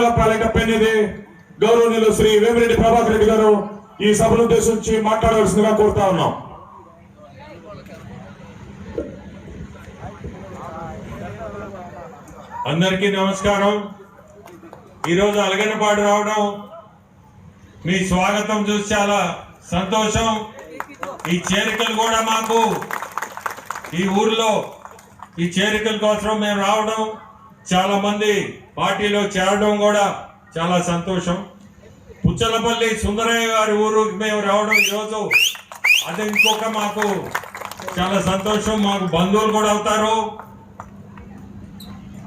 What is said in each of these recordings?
పాలక పెన్నిది గౌరవనీయులు శ్రీ వేమిరెడ్డి ప్రభాకర్ రెడ్డి గారు ఈ సభను ఉద్దేశించి మాట్లాడవలసిందిగా కోరుతా ఉన్నాం. అందరికీ నమస్కారం. ఈరోజు అలగనపాడు రావడం మీ స్వాగతం చూసి చాలా సంతోషం. ఈ చేరికలు కూడా మాకు ఈ ఊర్లో ఈ చేరికల కోసం మేము రావడం చాలా మంది పార్టీలో చేరడం కూడా చాలా సంతోషం. పుచ్చలపల్లి సుందరయ్య గారి ఊరు మేము రావడం ఈరోజు అది ఇంకొక మాకు చాలా సంతోషం. మాకు బంధువులు కూడా అవుతారు.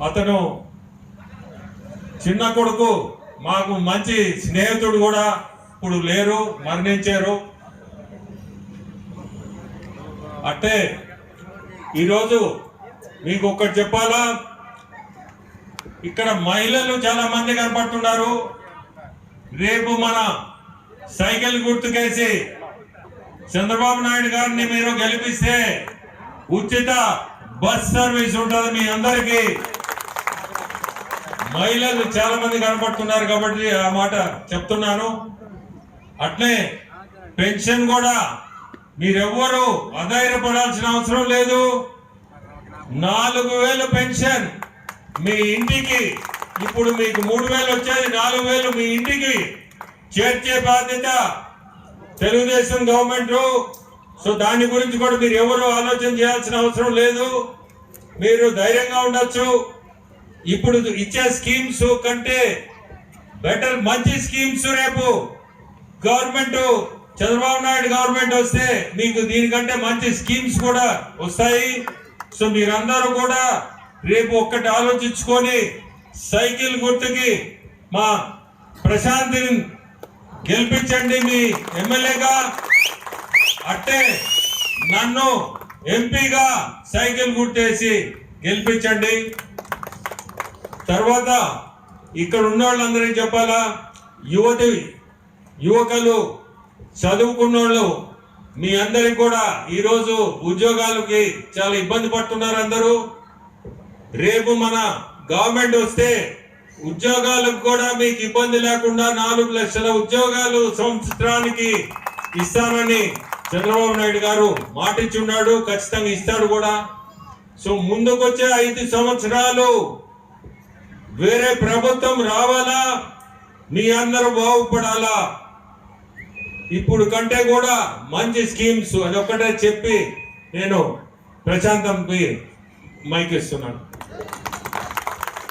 అతను చిన్న కొడుకు మాకు మంచి స్నేహితుడు కూడా ఇప్పుడు లేరు మరణించారు. అంటే ఈరోజు మీకు ఒక్కటి చెప్పాలా? ఇక్కడ మహిళలు చాలా మంది కనపడుతున్నారు. రేపు మన సైకిల్ గుర్తుకేసి చంద్రబాబు నాయుడు గారిని మీరు గెలిపిస్తే ఉచిత బస్ సర్వీస్ ఉంటుంది మీ అందరికీ. మహిళలు చాలా మంది కనపడుతున్నారు కాబట్టి ఆ మాట చెప్తున్నాను. అట్లే పెన్షన్ కూడా మీరెవ్వరు అధైర్యపడాల్సిన అవసరం లేదు. నాలుగు వేలు పెన్షన్ మీ ఇంటికి. ఇప్పుడు మీకు మూడు వేలు వచ్చేది నాలుగు వేలు మీ ఇంటికి. చేర్చే బాధ్యత తెలుగుదేశం గవర్నమెంట్. సో దాని గురించి కూడా మీరు ఎవరు ఆలోచన చేయాల్సిన అవసరం లేదు. మీరు ధైర్యంగా ఉండొచ్చు. ఇప్పుడు ఇచ్చే స్కీమ్స్ కంటే బెటర్ మంచి స్కీమ్స్ రేపు గవర్నమెంట్ చంద్రబాబు నాయుడు గవర్నమెంట్ వస్తే మీకు దీనికంటే మంచి స్కీమ్స్ కూడా వస్తాయి. సో మీరందరూ కూడా రేపు ఒక్కటి ఆలోచించుకొని సైకిల్ గుర్తుకి మా ప్రశాంతిని గెలిపించండి మీ ఎమ్మెల్యేగా. అట్టే నన్ను ఎంపీగా సైకిల్ గుర్తేసి గెలిపించండి. తర్వాత ఇక్కడ ఉన్న వాళ్ళందరికీ చెప్పాలా? యువతి యువకులు చదువుకున్నోళ్ళు మీ అందరికి కూడా ఈరోజు ఉద్యోగాలకి చాలా ఇబ్బంది పడుతున్నారు అందరూ. రేపు మన గవర్నమెంట్ వస్తే ఉద్యోగాలకు కూడా మీకు ఇబ్బంది లేకుండా నాలుగు లక్షల ఉద్యోగాలు సంవత్సరానికి ఇస్తానని చంద్రబాబు నాయుడు గారు మాటిచ్చున్నాడు ఖచ్చితంగా ఇస్తాడు కూడా. సో ముందుకొచ్చే ఐదు సంవత్సరాలు వేరే ప్రభుత్వం రావాలా? మీ అందరూ బాగుపడాలా? ఇప్పుడు కంటే కూడా మంచి స్కీమ్స్ అదొక్కటే చెప్పి నేను ప్రశాంతంకి మైక్ ఇస్తున్నాను